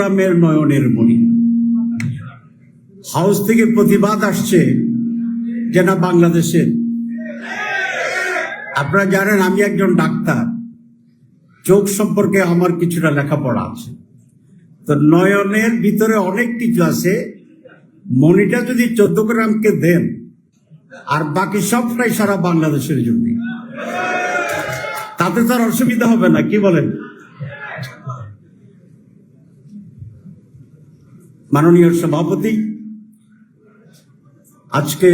চট্টগ্রামের নয়নের মণি। হাউস থেকে প্রতিবাদ আসছে যে না বাংলাদেশের। আপনারা জানেন, আমি একজন ডাক্তার। চোখ সম্পর্কে আমার কিছুটা লেখাপড়া আছে। তো নয়নের ভিতরে অনেক কিছু আছে। মণিটা যদি চোদ্দ গ্রামকে দেন, আর বাকি সবটাই সারা বাংলাদেশের জন্য। তাতে তার অসুবিধা হবে না, কি বলেন? মাননীয় সভাপতি, আজকে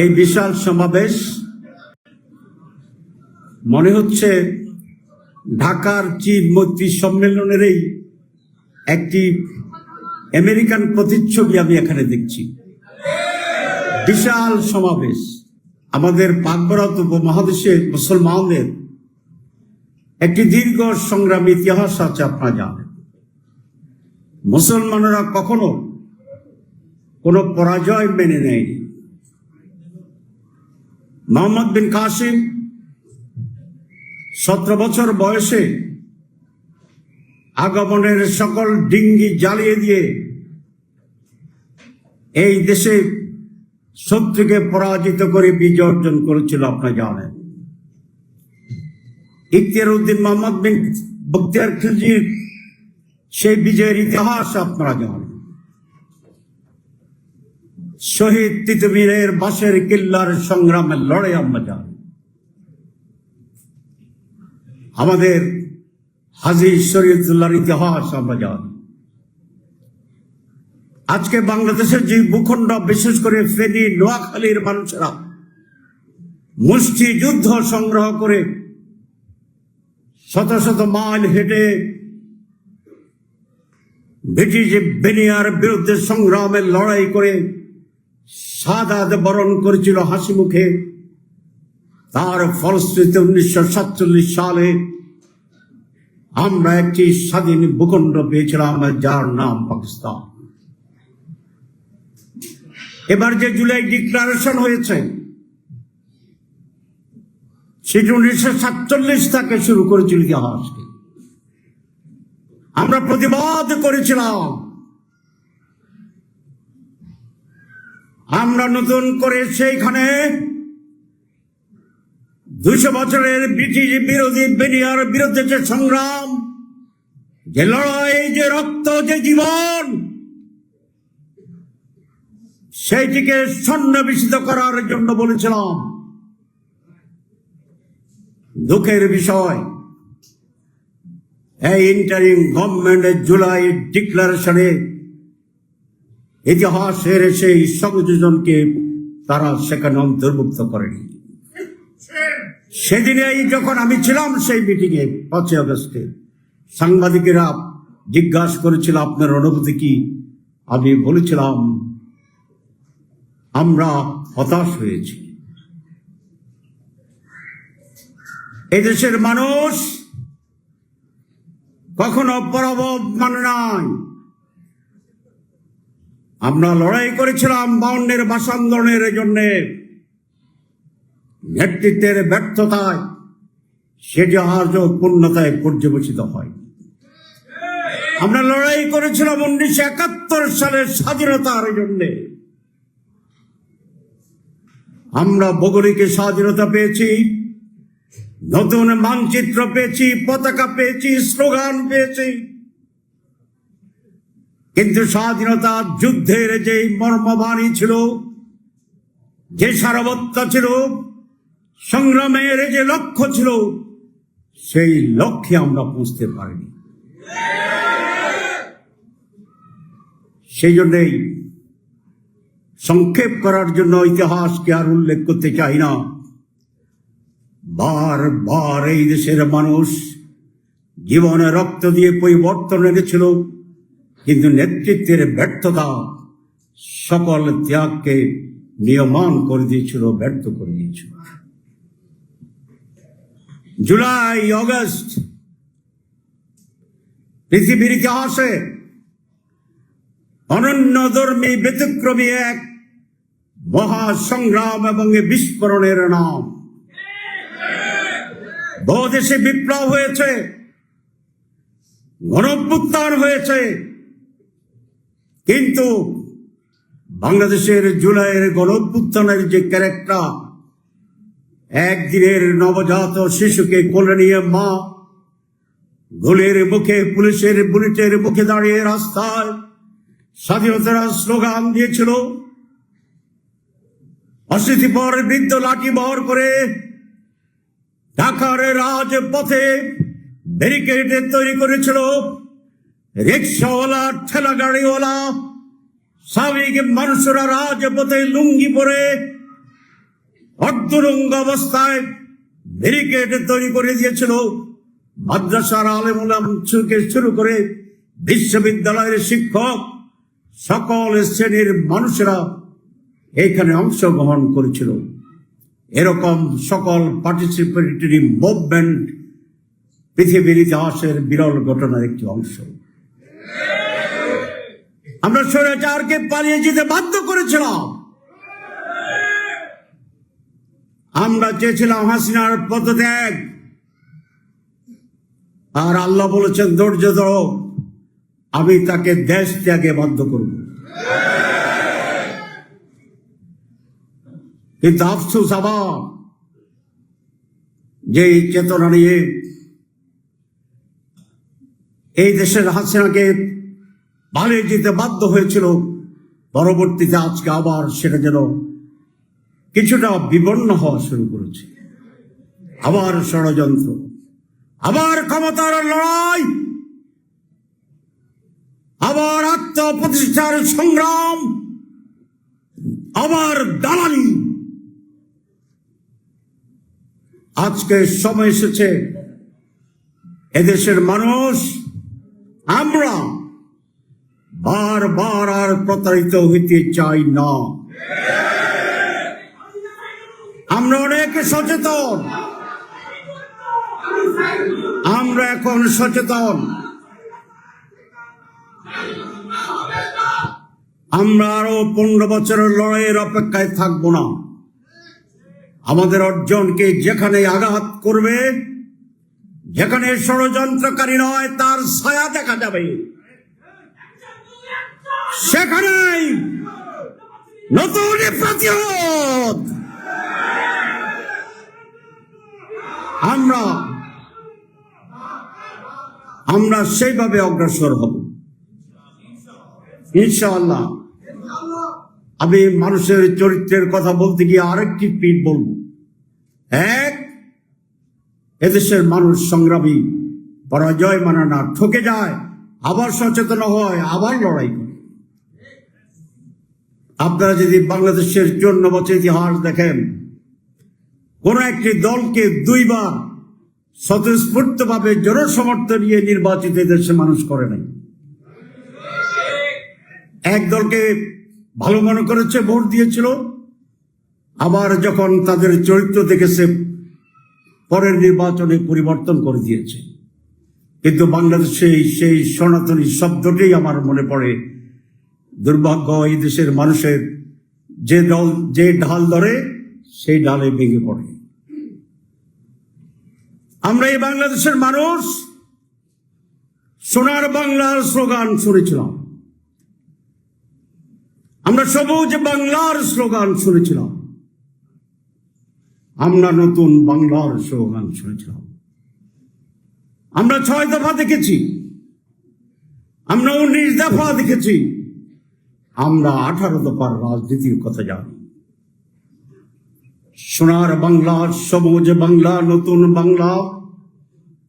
এই বিশাল সমাবেশ মনে হচ্ছে ঢাকার চীন মৈত্রী সম্মেলনেরই একটি আমেরিকান প্রতিচ্ছবি আমি এখানে দেখছি। বিশাল সমাবেশ। আমাদের পাকবরাত উপমহাদেশের মুসলমানদের একটি দীর্ঘ সংগ্রাম ইতিহাস আছে, আপনারা জানেন। মুসলমানরা কখনো কোনো পরাজয় মেনে নেয়নি। মোহাম্মদ বিন কাসিম সতেরো বছর বয়সে আগমনের সকল ডিঙ্গি জ্বালিয়ে দিয়ে এই দেশে শত্রুকে পরাজিত করে বিজয় অর্জন করেছিল, আপনারা জানেন। ইখতিয়ার উদ্দিন মোহাম্মদ বিন বক্তিয়ার খিলজির সেই বিজয়ের ইতিহাস আপনারা জানেন। শহীদ তিতুমিরের বাসের কিল্লার সংগ্রামের লড়াই আমরা জানি। আমাদের হাজি শরীয়তুল্লাহর ইতিহাস আমরা জানি। আজকে বাংলাদেশের যে ভূখণ্ড, বিশেষ করে ফেনী, নোয়াখালীর মানুষেরা মুষ্টি যুদ্ধ সংগ্রহ করে শত শত মাইল হেঁটে ব্রিটিশ বেনিয়ার বিরুদ্ধে সংগ্রামের লড়াই করে সাদাত বরণ করেছিল হাসি মুখে। তার ফলশ্রুতিতে উনিশশো সাতচল্লিশ সালে আমরা একটি স্বাধীন ভূখণ্ড পেয়েছিলাম, যার নাম পাকিস্তান। এবার যে জুলাই ডিক্লারেশন হয়েছে, সেটি উনিশশো সাতচল্লিশ থেকে শুরু করেছিল ইতিহাসকে। আমরা প্রতিবাদ করেছিলাম। আমরা নতুন করে সেইখানে দুইশো বছরের ব্রিটিশ বিরোধী বেনিয়ার বিরুদ্ধে যে সংগ্রাম, যে লড়াই, যে রক্ত, যে জীবন, সেইটিকে সন্নিবেশিত করার জন্য বলেছিলাম। দুঃখের বিষয় এই ইন্টারিম গভর্নমেন্টের জুলাই ডিক্লারেশনে ইতিহাসের সেই সংযোজনকে তারা সেখানে অন্তর্ভুক্ত করেনি। সেদিনেই যখন আমি ছিলাম সেই মিটিংয়ে পাঁচই আগস্টে, সাংবাদিকেরা জিজ্ঞাসা করেছিল, আপনার অনুভূতি কি? আমি বলেছিলাম, আমরা হতাশ হয়েছি। এদেশের মানুষ কখনো পরাভব মানে নাই। আমরা লড়াই করেছিলাম বাউন্নের ভাষান্দোলনের জন্য। নেতৃত্বের ব্যর্থতায় সেটি আজও পূর্ণতায় পর্যবেসিত হয়। আমরা লড়াই করেছিলাম উনিশশো একাত্তর সালের স্বাধীনতার জন্য। আমরা ভৌগোলিক স্বাধীনতা পেয়েছি। নতুন মানচিত্র পেয়েছি, পতাকা পেয়েছি, স্লোগান পেয়েছি। কিন্তু স্বাধীনতা যুদ্ধের যে মর্মবাণী ছিল, যে সারবত্তা ছিল, সংগ্রামের যে লক্ষ্য ছিল, সেই লক্ষ্যে আমরা পৌঁছতে পারিনি। সেই জন্যই সংক্ষেপ করার জন্য ইতিহাসকে আর উল্লেখ করতে চাই না। বার বার এই দেশের মানুষ জীবনে রক্ত দিয়ে পরিবর্তন এনেছিল, কিন্তু নেতৃত্বের ব্যর্থতা সকল ত্যাগকে নিয়মান করে দিয়েছিল, ব্যর্থ করে দিয়েছিল। জুলাই, অগস্ট পৃথিবীর ইতিহাসে অনন্য ধর্মী ব্যতিক্রমী এক মহাসংগ্রাম এবং বিস্ফোরণের নাম। বহু দেশে বিপ্লব হয়েছে গণপুত্তান হয়েছে। কিন্তু বাংলাদেশের জুলাইয়ের গণপুত্তানের যে ক্যারেক্টার একদিনের নবজাত শিশুকে কোলে নিয়ে মা গোলের মুখে, পুলিশের বুলেটের মুখে দাঁড়িয়ে রাস্তায় স্বাধীনতার স্লোগান দিয়েছিল। অশীতিপর বৃদ্ধ লাঠি বহর করে ঢাকার রাজপথে ব্যারিকেড তৈরি করেছিল রিক্সাওয়ালা, ঠেলা গাড়িওয়ালা, স্বাভাবিক মানুষরা রাজপথে লুঙ্গি পরে অর্ধরঙ্গ অবস্থায় ব্যারিকেড তৈরি করে দিয়েছিল। মাদ্রাসার আলেমুলাম থেকে শুরু করে বিশ্ববিদ্যালয়ের শিক্ষক, সকল শ্রেণির মানুষেরা এখানে অংশগ্রহণ করেছিল। এরকম সকল পার্টিসিপেটরি মুভমেন্ট পৃথিবীর ইতিহাসের বিরল ঘটনার একটি অংশ। আমরা স্বৈরাচারকে পালিয়ে যেতে বাধ্য করেছিলাম। আমরা চেয়েছিলাম হাসিনার পদত্যাগ। আর আল্লাহ বলেছেন, ধৈর্য ধরো, আমি তাকে দেশ ত্যাগে বাধ্য করব। কিন্তু আফসোস আবার যে চেতনা নিয়ে এই দেশের হাসিনাকে পালিয়ে যেতে বাধ্য হয়েছিল, পরবর্তীতে আজকে আবার সেটা যেন কিছুটা বিবর্ণ হওয়া শুরু করেছে। আবার ষড়যন্ত্র, আবার ক্ষমতার লড়াই, আবার আত্মপ্রতিষ্ঠার সংগ্রাম, আবার দালালি। আজকে সময় এসেছে। এদেশের মানুষ, আমরা বারবার আর প্রতারিত হইতে চাই না। আমরা অনেক সচেতন। আমরা এখন সচেতন। আমরা আরও পনেরো বছরের লড়াইয়ের অপেক্ষায় থাকব না। আমাদের অর্জনকে যেখানে আঘাত করবে, যেখানে ষড়যন্ত্রকারী নয়, তার ছায়া দেখা যাবে। সেখানেই নতুন প্রতিরোধ। আমরা আমরা সেইভাবে অগ্রসর হব। ইনশাআল্লাহ। আমি মানুষের চরিত্রের কথা বলতে গিয়ে আরেকটি পিঠ বলব। এক, এদেশের মানুষ সংগ্রামী, পরাজয় মানে না, ঠকে যায়, আবার সচেতন হয়, আবার লড়াই করে। আপনারা যদি বাংলাদেশের চুয়ান্ন বছর ইতিহাস দেখেন, কোন একটি দলকে দুইবার স্বতঃস্ফূর্ত ভাবে জনসমর্থন নিয়ে নির্বাচিত দেশে মানুষ করে নাই। এক দলকে ভালো মনে করেছে, ভোট দিয়েছিল। আবার যখন তাদের চরিত্র দেখেছে, পরের নির্বাচনে পরিবর্তন করে দিয়েছে। কিন্তু বাংলাদেশে সেই সনাতনী শব্দটাই আমার মনে পড়ে। দুর্ভাগ্য, এই দেশের মানুষের যে দল, যে ঢাল ধরে, সেই ডালে ভেঙে পড়ে। আমরা এই বাংলাদেশের মানুষ, সোনার বাংলার স্লোগান শুনেছিলাম। আমরা সবুজ বাংলার স্লোগান শুনেছিলাম। আমরা নতুন বাংলার স্লোগান শুনেছিলাম। আমরা ছয় দফা দেখেছি। আমরা উনিশ দফা দেখেছি। আমরা আঠারো দফার রাজনীতির কথা জানি। সোনার বাংলা, সবুজ বাংলা, নতুন বাংলা,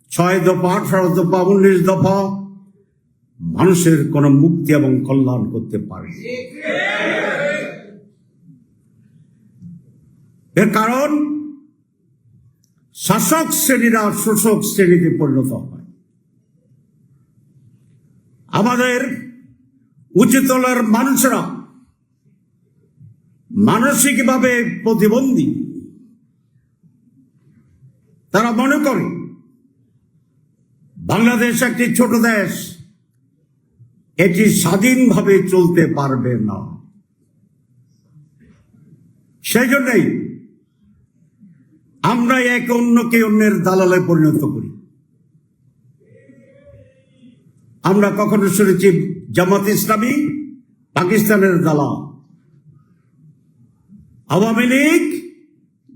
ছয় দফা, আঠারো দফা, উনিশ দফা মানুষের কোন মুক্তি এবং কল্যাণ করতে পারে এর কারণ, শাসক শ্রেণীরা শোষক শ্রেণীতে পরিণত হয়। আমাদের উচ্চতলার মানুষরা মানসিকভাবে প্রতিবন্ধী। তারা মনে করে, বাংলাদেশ একটি ছোট দেশ এটি স্বাধীনভাবে চলতে পারবে না। সেই জন্যই আমরা এক অন্যকে অন্যের দালালে পরিণত করি। আমরা কখনো শুনেছি জামাত ইসলামী পাকিস্তানের দালাল। আওয়ামী লীগ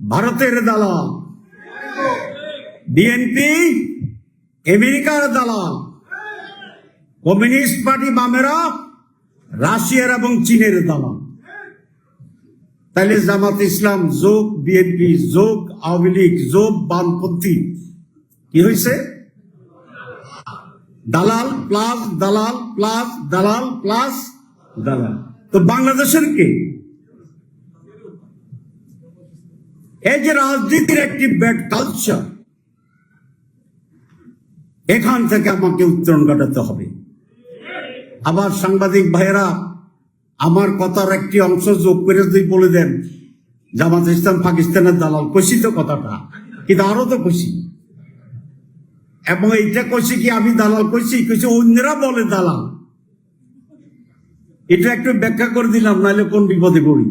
ভারতের দালাল। বিএনপি আমেরিকার দালাল। কমিউনিস্ট পার্টি বামেরা, রাশিয়ার এবং চীনের দালাল। তাহলে জামাত ইসলাম যোগ, বিএনপি যোগ, আওয়ামী লীগ যোগ, বামপন্থী। কি হয়েছে দালাল প্লাস দালাল প্লাস দালাল প্লাস দালাল। তো বাংলাদেশের কে? এই যে রাজনীতির একটি ব্যাড কালচার এখান থেকে আমাকে উত্তরণ ঘটাতে হবে। আবার সাংবাদিক ভাইয়েরা, আমার কথার একটি অংশ যোগ করে যদি বলে দেন, জামাত ইসলাম পাকিস্তানের দালাল কষি তো কথাটা? কিন্তু আরও তো কষি এবং এইটা কষি কি আমি দালাল কষি কষি অন্যরা বলে দালাল। এটা একটু ব্যাখ্যা করে দিলাম, নাহলে কোন বিপদে পড়ি?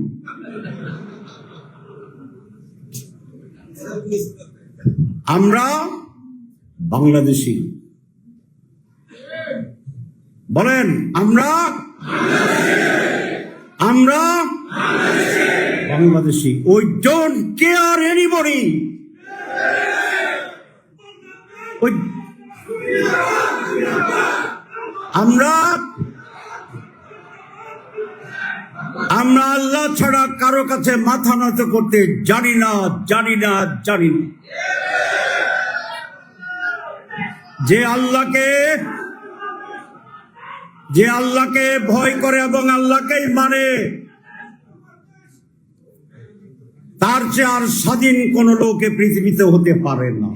আমরা বাংলাদেশি। বলেন, আমরা আমরা বাংলাদেশি ওই ডোন্ট কেয়ার এনিবডি ওই আমরা আমরা আল্লাহ ছাড়া কারও কাছে মাথা নত করতে জানি না জানি না জানি না। যে আল্লাহকে যে আল্লাহকে ভয় করে এবং আল্লাহকেই মানে তার চেয়ে আর স্বাধীন কোন লোকে পৃথিবীতে হতে পারে না।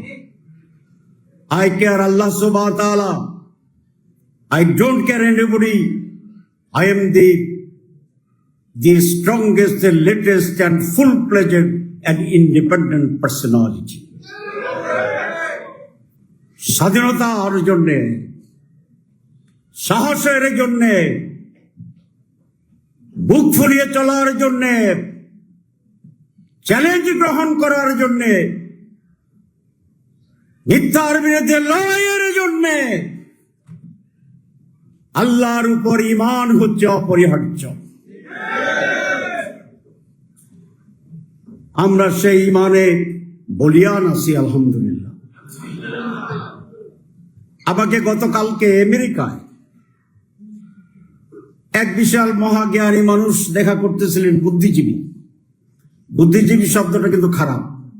I care Allah I don't care anybody I am the the strongest, latest latest, full full-fledged independent personality স্বাধীনতা স্বাধীনতার জন্যে সাহসের জন্যে, বুক ফুলিয়ে চলার জন্যে চ্যালেঞ্জ গ্রহণ করার জন্যে, মিথ্যার বিরুদ্ধে লড়াইয়ের জন্যে, আল্লাহর উপর ইমান হচ্ছে অপরিহার্য। আমরা সেই ইমানে বলিয়ান আছি আলহামদুলিল্লাহ। আমাকে গতকালকে আমেরিকায় এক বিশাল মহাজ্ঞানী মানুষ দেখা করতেছিলেন বুদ্ধিজীবী। বুদ্ধিজীবী শব্দটা কিন্তু খারাপ।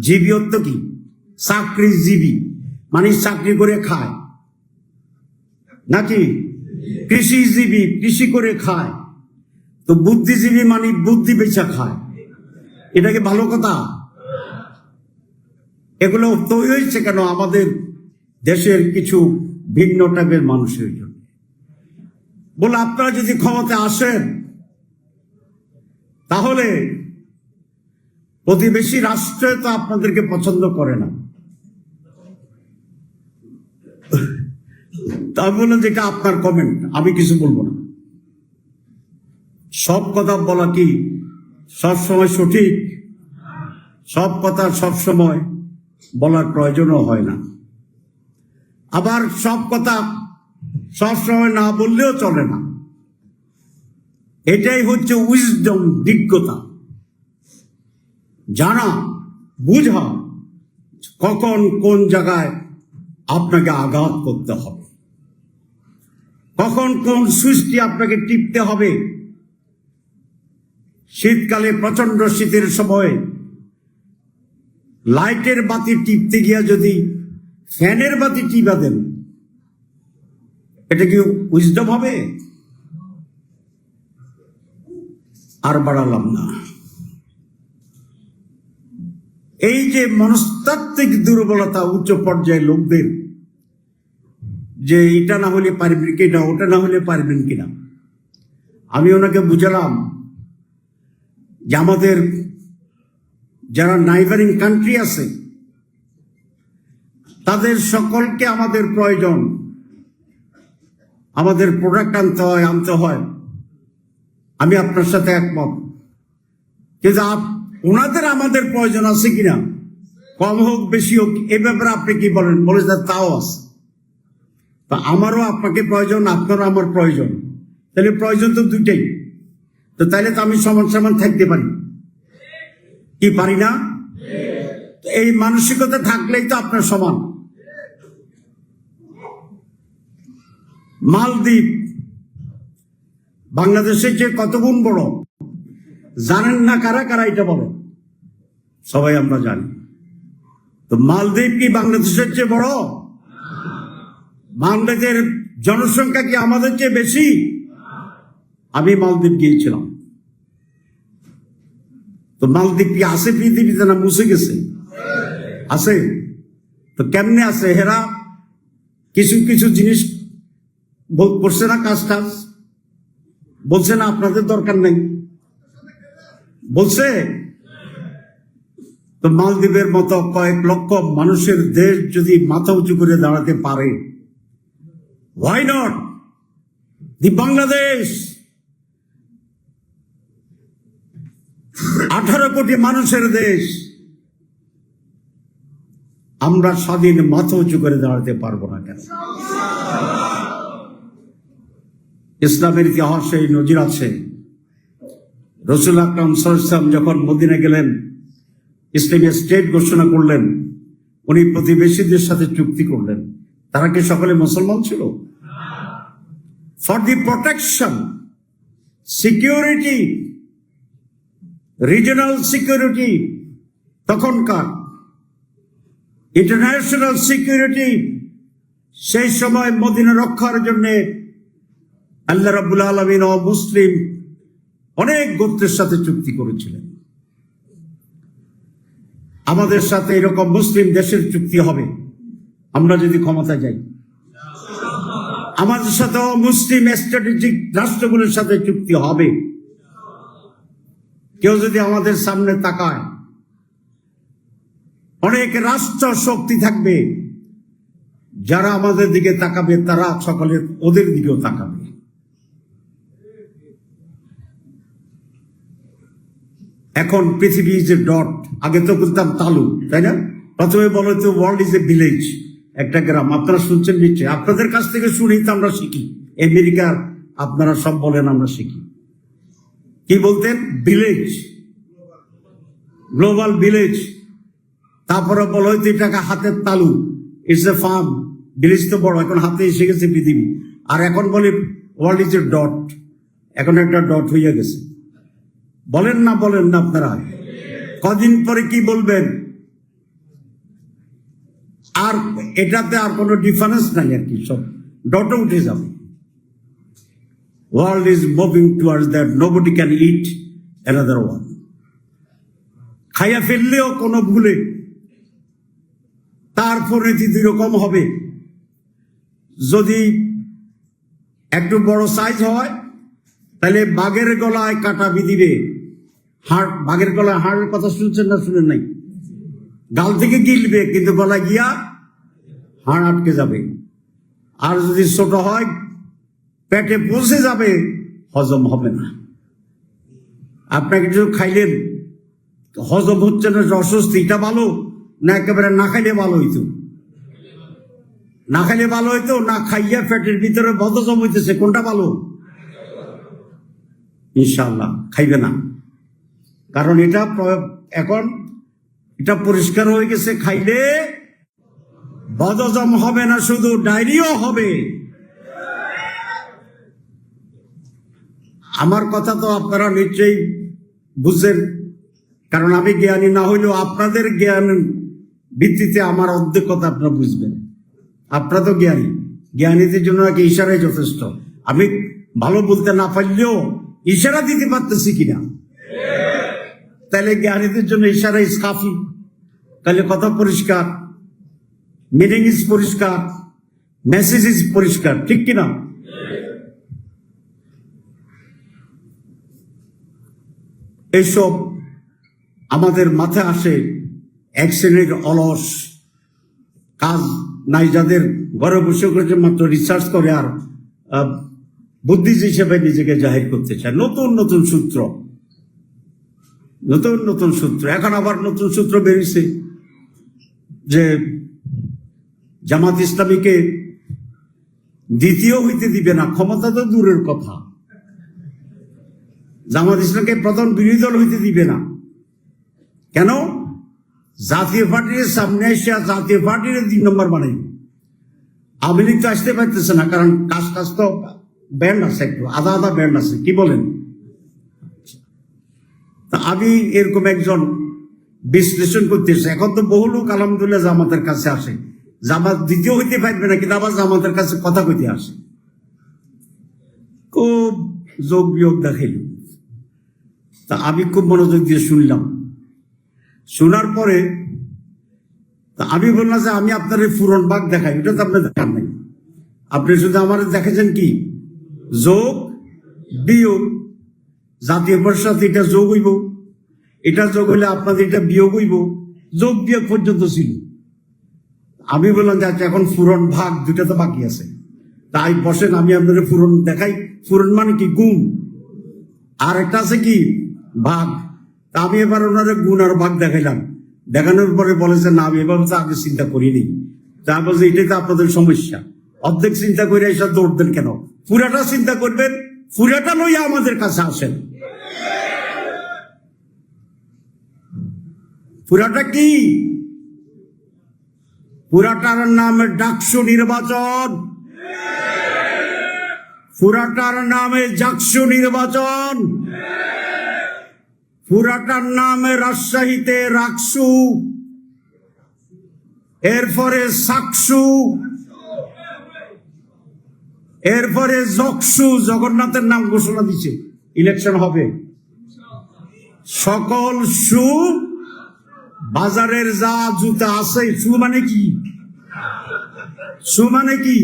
জীবী অর্থ কি? চাকরিজীবী। মানে চাকরি করে খায়। নাকি? কৃষিজীবী, কৃষি করে খায়। তো বুদ্ধিজীবী মানে বুদ্ধি বেচা খায়। এটা কি ভালো কথা? এগুলো তৈরি হয়েছে কেন? আমাদের দেশের কিছু ভিন্ন টাইপের মানুষের জন্য বলে আপনারা যদি ক্ষমতা আসেন, তাহলে প্রতিবেশী রাষ্ট্রে তো আপনাদেরকে পছন্দ করে না। আমি বললাম যেটা আপনার কমেন্ট আমি কিছু বলব না। সব কথা বলা কি সব সময় সঠিক? সব কথা সব সময় বলার প্রয়োজনও হয় না। আবার সব কথা সব সময় না বললেও চলে না। এটাই হচ্ছে উইজডম দিগ্গতা। জানা, বুঝা, কখন কোন জায়গায় আপনাকে আঘাত করতে হবে। কখন কোন সুইচটি আপনাকে টিপতে হবে। শীতকালে প্রচণ্ড শীতের সময় লাইটের বাতি টিপতে গিয়া যদি ফ্যানের বাতি টিপা দেন এটা কি উইজডম হবে? আর বাড়ালাম না। এই যে মনস্তাত্ত্বিক দুর্বলতা উচ্চ পর্যায়ের লোকদের, যে এটা না হলে পারবেন কিনা ওটা না হলে পারবেন কিনা আমি ওনাকে বুঝালাম যে আমাদের যারা নাইবারিং কান্ট্রি আছে, তাদের সকলকে আমাদের প্রয়োজন। আমাদের প্রোডাক্ট আনতে হয় আনতে হয়। আমি আপনার সাথে একমত। কিন্তু ওনাদের আমাদের প্রয়োজন আছে কিনা? কম হোক, বেশি হোক, এ ব্যাপারে আপনি কি বলেন? বলে যে তাও আছে। তা আমারও আপনাকে প্রয়োজন, আপনারও আমার প্রয়োজন। তাহলে প্রয়োজন তো দুইটাই। তো তাহলে তো আমি সমান সমান থাকতে পারি। কি পারি না? এই মানসিকতা থাকলেই তো আপনার সমান। মালদ্বীপ, বাংলাদেশের চেয়ে কত গুণ বড়? জানেন না কারা কারা এটা বলেন সবাই আমরা জানি। তো মালদ্বীপ কি বাংলাদেশের চেয়ে বড়? বাংলাদেশের জনসংখ্যা কি আমাদের চেয়ে বেশি? আমি মালদ্বীপ গিয়েছিলাম। তো মালদ্বীপ কি আছে পৃথিবীতে না মুছে গেছে? আছে। তো কেমনে আছে? হেরা কিছু কিছু জিনিস বল- করছে না কাজ টাজ বলছে না আপনাদের দরকার নেই। বলছে, তো মালদ্বীপের মতো কয়েক লক্ষ মানুষের দেশ যদি মাথা উঁচু করে দাঁড়াতে পারে হোয়াই নট দি বাংলাদেশ। আঠারো কোটি মানুষের দেশ, আমরা স্বাধীন মাথা উঁচু করে দাঁড়াতে পারব না কেন? ইসলামের ইতিহাসে এই নজির আছে। রসুল আকরাম সাল্লাম যখন মদিনা গেলেন, ইসলামী স্টেট ঘোষণা করলেন, উনি প্রতিবেশীদের সাথে চুক্তি করলেন। তারা কি সকলে মুসলমান ছিল? For the protection security regional security তখনকার ইন্টারন্যাশনাল সিকিউরিটি সেই সময় মদিনা রক্ষার জন্যে আল্লাহ রাবুল আলমিন ও মুসলিম অনেক গোত্রের সাথে চুক্তি করেছিলেন। আমাদের সাথে এরকম মুসলিম দেশের চুক্তি হবে। আমরা যদি ক্ষমতা যাই। আমাদের সাথে মুসলিম স্ট্র্যাটেজিক রাষ্ট্রগুলোর সাথে চুক্তি হবে। কেউ যদি আমাদের সামনে তাকায়, অনেক রাষ্ট্র শক্তি থাকবে। যারা আমাদের দিকে তাকাবে, তারা সকলে ওদের দিকেও তাকাবে। এখন পৃথিবী ইজ এ ডট আগে তো বলতাম তালু, তাই না? প্রথমে বলো তো ওয়ার্ল্ড ইজ এ ভিলেজ একটা গ্রাম, আপনারা শুনছেন নিশ্চয় আপনাদের কাছ থেকে শুনেই তো আমরা শিখি। আমেরিকার আপনারা সব বলেন আমরা শিখি। কি বলতেন? ভিলেজ গ্লোবাল ভিলেজ তারপরে বলো হয়তো এটাকে হাতের তালু। ইটস এ ফার্ম ভিলেজ তো বড়, এখন হাতে এসে গেছে পৃথিবী। আর এখন বলে ওয়ার্ল্ড ইজ এ ডট এখন একটা ডট হইয়া গেছে। বলেন না বলেন না আপনারা। কদিন পরে কি বলবেন? আর এটাতে আর কোনো ডিফারেন্স নাই আর কি, সব ডটে উঠে যাবে। World is moving towards that nobody can eat another one খাইয়া ফেললেও কোনো ভুলে তার পরিণতি দুই রকম হবে। যদি একটু বড় সাইজ হয়, তাহলে বাঘের গলায় কাটা বিধিবে। হাড়, বাঘের গলায় হাড়ের কথা শুনছেন না শুনেন নাই? গাল থেকে গিলবে কিন্তু গলায় গিয়া হাড় আটকে যাবে। আর যদি ছোট হয়, পেটে পৌঁছে যাবে, হজম হবে না। আপনাকে কিছু খাইলেন হজম হচ্ছে না অস্বস্তি এটা ভালো, না একেবারে না খাইলে ভালো হইতো। না খাইলে ভালো হইতো, না খাইয়া পেটের ভিতরে বদজম হইতেছে, কোনটা ভালো? ইনশাল্লাহ খাইবে না। কারণ এটা এখন এটা পরিষ্কার হয়ে গেছে, খাইলে বদজম হবে না, শুধু ডায়রিও হবে। আমার কথা তো আপনারা নিশ্চয়ই বুঝছেন, কারণ আমি জ্ঞানী না হইলেও আপনাদের জ্ঞান ভিত্তিতে আমার কথা আপনারা বুঝবেন। আপনারা তো জ্ঞানী, জ্ঞানীদের জন্য নাকি ইশারাই যথেষ্ট। আমি ভালো বলতে না পারলেও ইশারা দিতে পারতেছি কিনা? তাহলে জ্ঞানীদের জন্য ইশারা ইস কাফি তাহলে কথা পরিষ্কার মিনিং ইজ পরিষ্কার মেসেজ ইজ পরিষ্কার ঠিক কিনা? এইসব আমাদের মাথায় আসে এক শ্রেণির অলস কাজ নাই যাদের ঘরে বসে করেছে মাত্র রিসার্চ করে আর আহ, বুদ্ধিজীবী হিসেবে নিজেকে জাহির করতে চায়। নতুন নতুন সূত্র। নতুন নতুন সূত্র। এখন আবার নতুন সূত্র বেরিয়েছে যে জামাত ইসলামীকে দ্বিতীয় হইতে দিবে না। ক্ষমতা তো দূরের কথা। জামাত ইসলামকে প্রধান বিরোধী দল হইতে দিবে না। কেন? জাতীয় পার্টির সামনে এসে জাতীয় পার্টির দুই নম্বর বানাই। আওয়ামী লীগ তো আসতে পারতেছে না, কারণ কাজ কাজ তো ব্যান্ড আছে একটু আধা আধা ব্যান্ড আছে, কি বলেন? আমি এরকম একজন বিশ্লেষণ করতেছি। এখন তো বহু লোক আলহামদুলিল্লাহ জামাতের কাছে আসে। জামাত দ্বিতীয় হইতে পারবে না কিন্তু আবার জামাতের কাছে কথা কইতে আসে। খুব যোগ বিয়োগ দেখাইল। তা আমি খুব মনোযোগ দিয়ে শুনলাম। শোনার পরে তা আমি বললাম যে আমি আপনার এই ফুরন বাঘ দেখাই। এটা তো আপনার দেখান নাই। আপনি শুধু আমার দেখেছেন কি? যোগ বিয়োগ জাতীয় পরিষদ এটা যোগ হইব। এটা যোগ হইলে আপনাদের এটা বিয়োগ হইব। যোগ বিয়োগ পর্যন্ত ছিল। আমি বললাম যে আচ্ছা এখন ফুরন ভাগ দুটা তো বাকি আছে। তাই বসেন, আমি আপনাদের ফুরন দেখাই। ফুরন মানে কি? গুণ। আর একটা আছে কি? ভাগ। তা আমি এবার ওনারে গুণ আর ভাগ দেখাইলাম। দেখানোর পরে বলে যে না, আমি এভাবে তো আগে চিন্তা করিনি। তা বলছি, এটাই তো আপনাদের সমস্যা। অর্ধেক চিন্তা করে এসব দৌড় কেন? পুরাটা চিন্তা করবেন পুরাটা লইয়া আমাদের কাছে আসেন। পুরাটা কি? পুরাটার নামে ডাকসু নির্বাচন। পুরাটার নামে জাকসু নির্বাচন। পুরাটার নামে রাজশাহীতে রাকসু এরপরে সাকসু। এরপরে জকসু জগন্নাথের নাম ঘোষণা দিছে। ইলেকশন হবে। সকল সু বাজারের যা জুতা আছে, সু মানে কি? সু মানে কি?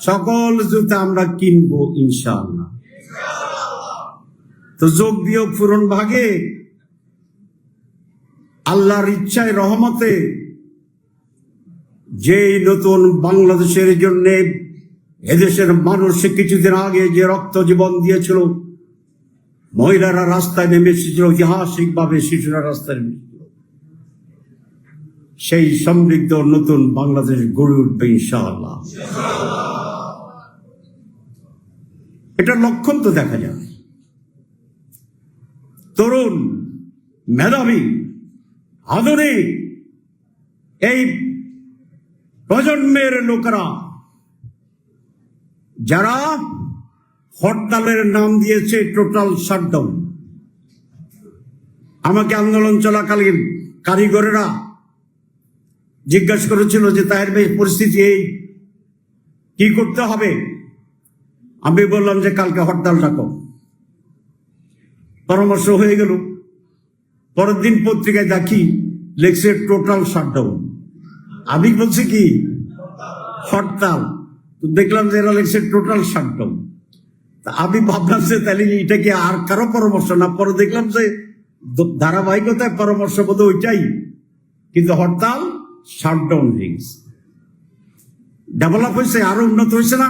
সকল জুতা আমরা কিনবো ইনশাআল্লাহ। তো যোগ বিয়োগ পূরণ ভাগে। আল্লাহর ইচ্ছায়, রহমতে যে নতুন বাংলাদেশের জন্য এদেশের মানুষ কিছুদিন আগে যে রক্ত জীবন দিয়েছিল, মহিলারা রাস্তায় নেমে এসেছিল ঐতিহাসিক ভাবে শিশুরা রাস্তায় নেমেছিল। সেই সমৃদ্ধ নতুন বাংলাদেশ গড়ে উঠবে ইনশাআল্লাহ। এটা লক্ষণ তো দেখা যায়। তরুণ, মেধাবী, আধুনিক এই প্রজন্মের লোকেরা যারা হরতালের নাম দিয়েছে টোটাল শাটডাউন আমাকে আন্দোলন চলাকালীন কারিগরেরা জিজ্ঞাসা করেছিল যে, তাহের ভাই, পরিস্থিতি এই, কি করতে হবে? আমি বললাম যে, কালকে হরতাল ডাকো। পরামর্শ হয়ে গেল। পরের দিন পত্রিকায় দেখি লেখছে টোটাল শাটডাউন আমি বলছি কি? হরতাল। তো দেখলাম যে এরা লেখছে টোটাল শাটডাউন আমি ভাবলাম যে তাহলে এটা কি আর কারও পরামর্শ? না, পরে দেখলাম যে ধারাবাহিকতায় পরামর্শ বোধ ওইটাই। কিন্তু হরতাল শাটডাউন গেছে ডেভেলপ হয়েছে, আরও উন্নত হয়েছে না?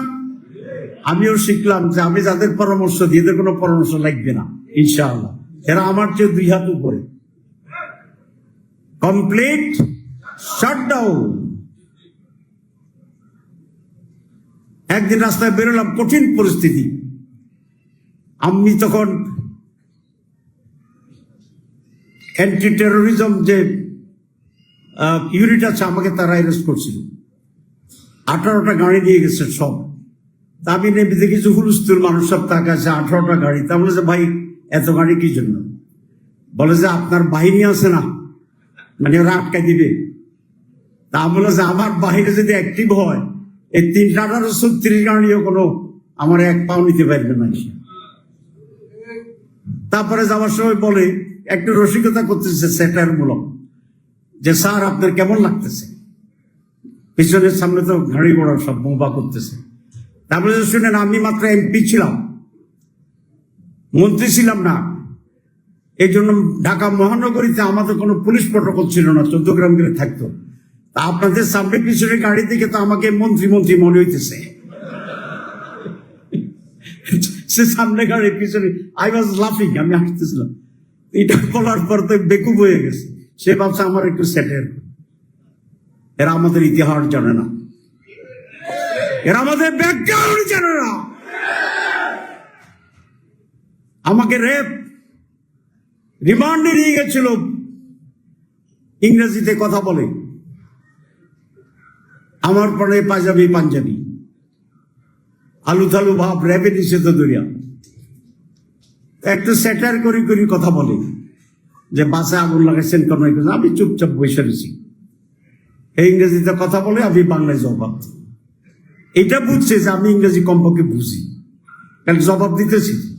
আমিও শিখলাম যে আমি যাদের পরামর্শ দিই এদের কোনো পরামর্শ লাগবে না, ইনশাআল্লাহ। এরা আমার চেয়ে দুই হাত উপরে। কমপ্লিট শাটডাউন একদিন রাস্তায় বেরোলাম, কঠিন পরিস্থিতি। আমি তখন অ্যান্টি টেরোরিজম যে ইউনিট আছে, আমাকে তারা অ্যারেস্ট করছিল। আঠারোটা গাড়ি নিয়ে গেছে সব। তা আমি নেমে দেখেছি হুলস্থুল মানুষ সব তার কাছে আঠারোটা গাড়ি। তা বলে যে, ভাই, এত গাড়ি কি জন্য? বলে যে, আপনার বাহিনী আছে না? মানে ওরা আটকাই দিবে। তা বলে যে, আমার বাহিরে যদি অ্যাক্টিভ হয় এই তিনটা আঠারো ছত্রিশ গাড়িও কোনো আমার এক পাও নিতে পারবে না তারপরে যাওয়ার সময় বলে, একটু রসিকতা করতেছে সেটার মূলক। যে, স্যার, আপনার কেমন লাগতেছে? পিছনের সামনে তো গাড়ি ঘোড়া সব বোমা করতেছে। তারপরে শুনেন, আমি মাত্র এমপি ছিলাম। মন্ত্রী ছিলাম না। এই জন্য ঢাকা মহানগরীতে আমাদের কোনো পুলিশ প্রটোকল ছিল না চোদ্দ গ্রাম করে থাকতো। আপনাদের সামনে পিছনে গাড়ি থেকে তো আমাকে মন্ত্রী মন্ত্রী মনে হইতেছে। সে সামনে গাড়ি পিছনে আই ওয়াজ লাফিং আমি হাসতেছিলাম। এটা বলার পর তো বেকুব হয়ে গেছে। সে ভাবছে আমার একটু সেটেল এরা আমাদের ইতিহাস জানে না। এরা আমাদের ব্যাকগ্রাউন্ড জানে না। আমাকে রেপ রিমান্ডে নিয়ে গেছিল। ইংরেজিতে কথা বলে। আমার পরে পাঞ্জাবি পাঞ্জাবি। আলু থালু ভাব র্যাপে নিষেধ দরিয়া একটু স্যাটার করি করি কথা বলে। যে বাসে আগুন লাগাইছেন কেন? আমি চুপচাপ বসে রয়েছি। এই ইংরেজিতে কথা বলে আমি বাংলায় জবাব এটা বুঝছে যে আমি ইংরেজি কমপক্ষে বুঝি। কারণ জবাব দিতেছি।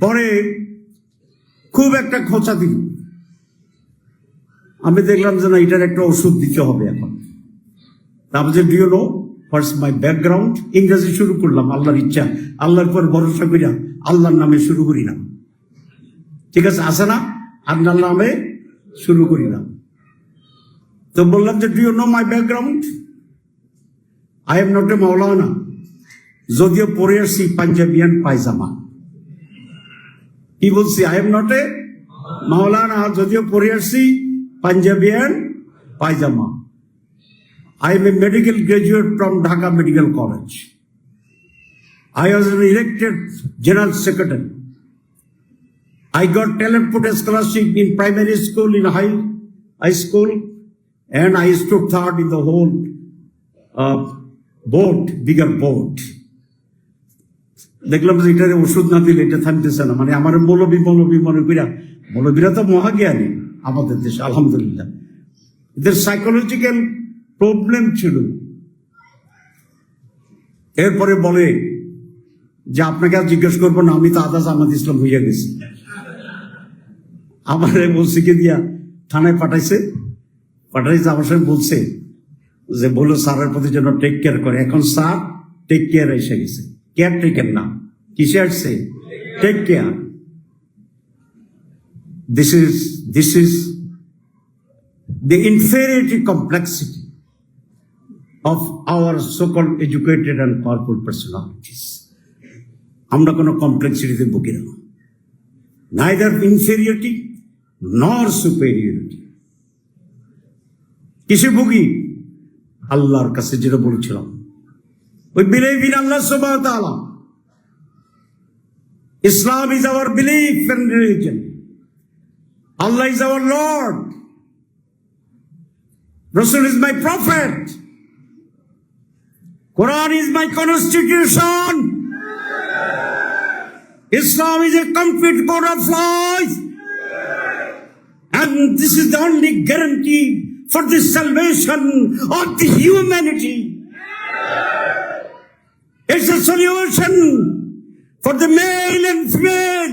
পরে খুব একটা খোঁচা দিল। আমি দেখলাম যে না, এটার একটা ওষুধ দিতে হবে এখন। তারপর যে নো হোয়াটস মাই ব্যাকগ্রাউন্ড ইংরেজি শুরু করলাম, আল্লাহর ইচ্ছা, আল্লাহর পর ভরসা করিয়া আল্লাহর নামে শুরু করি না। ঠিক আছে আসে না? আল্লাহর নামে শুরু করি না। তো বললাম যে do know my background I am not a maulana যদিও পরে আসছি পাঞ্জাবিয়ান পায়জামা। কি বলছি? I am not a maulana যদিও পরে আসছি পাঞ্জাবিয়ান পায়জামা I am a medical graduate from Dhaka Medical College. I was an elected general secretary. I got talent put scholarship in primary school, in high, high school, and I stood third in the whole uh, board, bigger board. দেখলাম যে এটার ওষুধ না দিলে এটা থামতেছে না মানে আমার মৌলবী মৌলবী মনে করিয়া মৌলবীরা তো মহাজ্ঞানী আমাদের দেশে, আলহামদুলিল্লাহ। এদের সাইকোলজিক্যাল প্রবলেম ছিল। এরপরে বলে যে, আপনাকে আর জিজ্ঞেস করব না, আমি তো আদা জামাত ইসলাম হইয়া গেছি। আমার বলছে কি দিয়া থানায় পাঠাইছে। পাঠাইছে আমার সঙ্গে বলছে যে, বলো স্যারের প্রতি যেন টেক কেয়ার করে। এখন স্যার টেক কেয়ার এসে গেছে। কেয়ার টেকের না। কিসে আসছে? Take care this is, this is the inferiority complexity of our so-called educated and powerful personalities. আমরা কোনো কমপ্লেক্সিটিতে ভুগি না। নাইদার ইনফেরিয়রিটি নর সুপেরিয়রিটি কিসে ভুগি? আল্লাহর কাছে যেটা বলছিলাম। ওই বিলিভ ইন আল্লাহ সুবাহ Islam is our belief and religion Allah is our Lord. Rasul is my prophet. Quran is my constitution. Islam is a complete code of life. And this is the only guarantee for the salvation of the humanity. It's a solution for the male and female,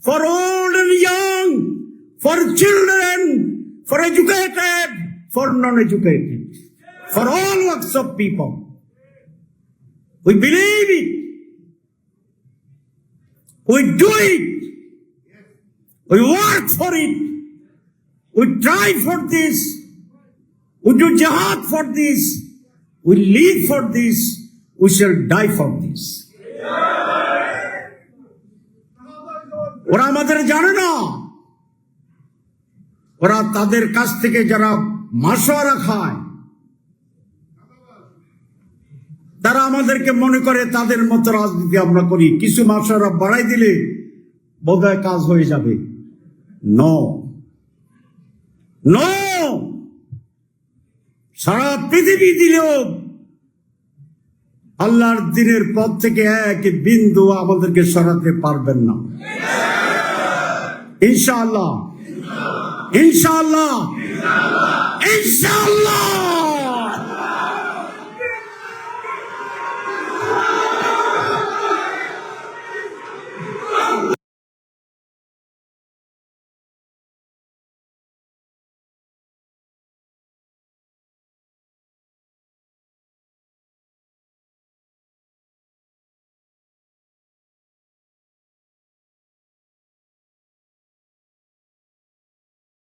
for old and young for children, for educated, for non-educated, for all walks of people. We believe it. We do it. We work for it. We try for this. We do jihad for this. We live for this. We shall die for this. ওরা আমাদের জানে না ওরা তাদের কাছ থেকে যারা মাসোয়ারা খায়, তারা আমাদেরকে মনে করে তাদের মতো রাজনীতি আমরা করি। কিছু মাসোয়ারা বাড়াই দিলে বোধহয় কাজ হয়ে যাবে। ন ন সারা পৃথিবী দিলেও আল্লাহর দিনের পথ থেকে এক বিন্দু আমাদেরকে সরাতে পারবেন না। ইনশাআল্লাহ। ইনশাআল্লাহ। ইনশাআল্লাহ।